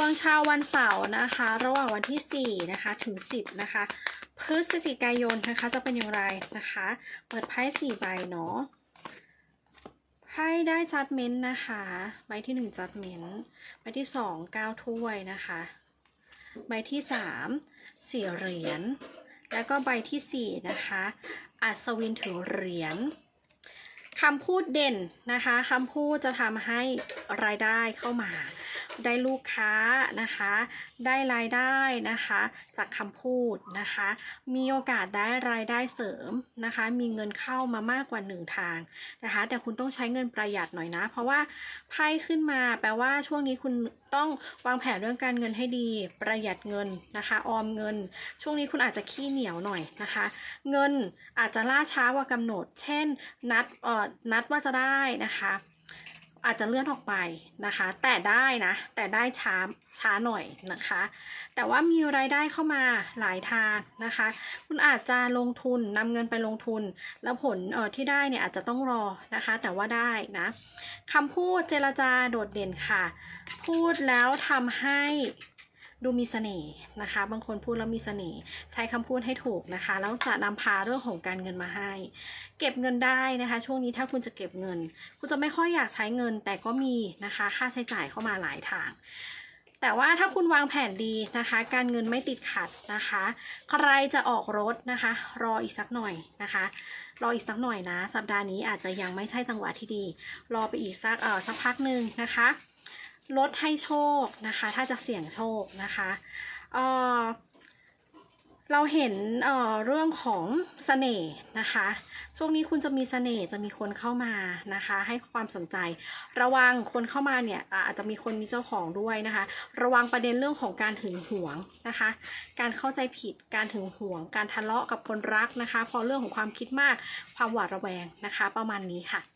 วงชาววันเสาร์นะคะ ระหว่างวันที่ 4 นะคะ ถึง 10 นะคะ พฤศจิกายนนะคะจะเป็นอย่างไรนะคะ เปิดไพ่สี่ใบเนาะไพ่ได้จัดเมนต์นะคะ ใบที่ 1 จัดเมนต์ใบที่2 9 ถ้วยนะคะ ใบที่3 4เหรียญ แล้วก็ใบทีสี่ 4 นะคะ อัศวินถือเหรียญ คำพูดเด่นนะคะคำพูดจะทำให้รายได้เข้ามา ได้ลูกค้านะคะ ได้รายได้นะคะ จากคำพูดนะคะ มีโอกาสได้รายได้เสริมนะคะ มีเงินเข้ามามากกว่าหนึ่งทางนะคะ แต่คุณต้องใช้เงินประหยัดหน่อยนะ เพราะว่าไพ่ขึ้นมาแปลว่าช่วงนี้คุณต้องวางแผนเรื่องการเงินให้ดี ประหยัดเงินนะคะ ออมเงิน ช่วงนี้คุณอาจจะขี้เหนียวหน่อยนะคะ เงินอาจจะล่าช้ากว่ากำหนด เช่น นัดเอ่อนัดว่าจะได้นะคะ อาจจะเลื่อนออกไปนะคะ แต่ได้นะ แต่ได้ช้าช้าหน่อยนะคะ แต่ว่ามีรายได้เข้ามาหลายทางนะคะ คุณอาจจะลงทุนนำเงินไปลงทุน แล้วผลเออที่ได้เนี่ยอาจจะต้องรอนะคะ แต่ว่าได้นะคำพูดเจรจาโดดเด่นค่ะ พูดแล้วทำให้ ดูมีเสน่ห์นะคะ บางคนพูดแล้วมีเสน่ห์ใช้คำพูดให้ถูกนะคะ แล้วจะนำพาเรื่องของการเงินมาให้ เก็บเงินได้นะคะ ช่วงนี้ถ้าคุณจะเก็บเงิน คุณจะไม่ค่อยอยากใช้เงิน แต่ก็มีนะคะ ค่าใช้จ่ายเข้ามาหลายทาง แต่ว่าถ้าคุณวางแผนดีนะคะ การเงินไม่ติดขัดนะคะ ใครจะออกรถนะคะ รออีกสักหน่อยนะคะรออีกสักหน่อยนะ สัปดาห์นี้อาจจะยังไม่ใช่จังหวะที่ดี รอไปอีกสักเออสักพักหนึ่งนะคะ ลดให้โชคนะคะ ถ้าจะเสี่ยงโชคนะคะเเราเห็นเเรื่องของเสน่ห์นะคะ ช่วงนี้คุณจะมีเสน่ห์จะมีคนเข้ามานะคะ ให้ความสนใจ ระวังคนเข้ามาเนี่ยอาอาจจะมีคนมีเจ้าของด้วยนะคะ ระวังประเด็นเรื่องของการหึงหวงนะคะ การเข้าใจผิดการหึงหวง การทะเลาะกับคนรักนะคะ พอเรื่องของความคิดมากความหวาดระแวงนะคะ ประมาณนี้ค่ะ